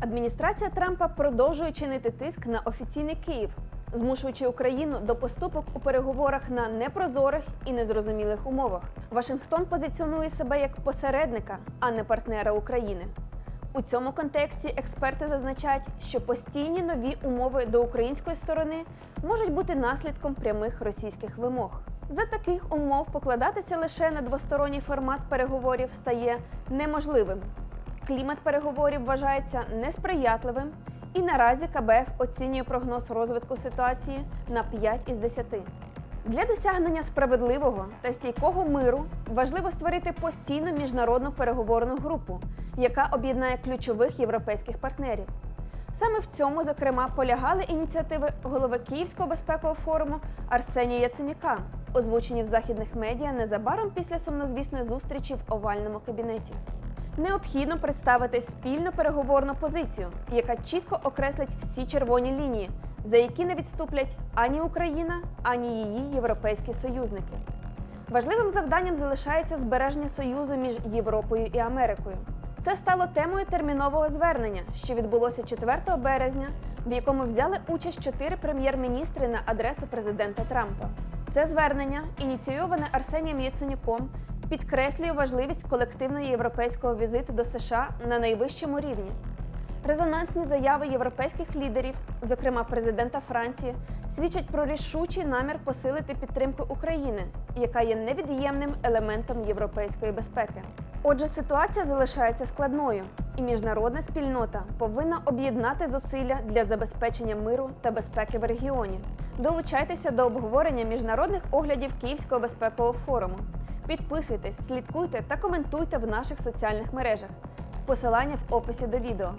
Адміністрація Трампа продовжує чинити тиск на офіційний Київ, змушуючи Україну до поступок у переговорах на непрозорих і незрозумілих умовах. Вашингтон позиціонує себе як посередника, а не партнера України. У цьому контексті експерти зазначають, що постійні нові умови до української сторони можуть бути наслідком прямих російських вимог. За таких умов покладатися лише на двосторонній формат переговорів стає неможливим. Клімат переговорів вважається несприятливим, і наразі КБФ оцінює прогноз розвитку ситуації на 5 із 10. Для досягнення справедливого та стійкого миру важливо створити постійну міжнародну переговорну групу, яка об'єднає ключових європейських партнерів. Саме в цьому, зокрема, полягали ініціативи голови Київського безпекового форуму Арсенія Яценюка, озвучені в західних медіа незабаром після сумнозвісної зустрічі в овальному кабінеті. Необхідно представити спільну переговорну позицію, яка чітко окреслить всі червоні лінії, за які не відступлять ані Україна, ані її європейські союзники. Важливим завданням залишається збереження союзу між Європою і Америкою. Це стало темою термінового звернення, що відбулося 4 березня, в якому взяли участь чотири прем'єр-міністри на адресу президента Трампа. Це звернення, ініційоване Арсенієм Яценюком, підкреслює важливість колективного європейського візиту до США на найвищому рівні. Резонансні заяви європейських лідерів, зокрема президента Франції, свідчать про рішучий намір посилити підтримку України, яка є невід'ємним елементом європейської безпеки. Отже, ситуація залишається складною, і міжнародна спільнота повинна об'єднати зусилля для забезпечення миру та безпеки в регіоні. Долучайтеся до обговорення міжнародних оглядів Київського безпекового форуму. Підписуйтесь, слідкуйте та коментуйте в наших соціальних мережах. Посилання в описі до відео.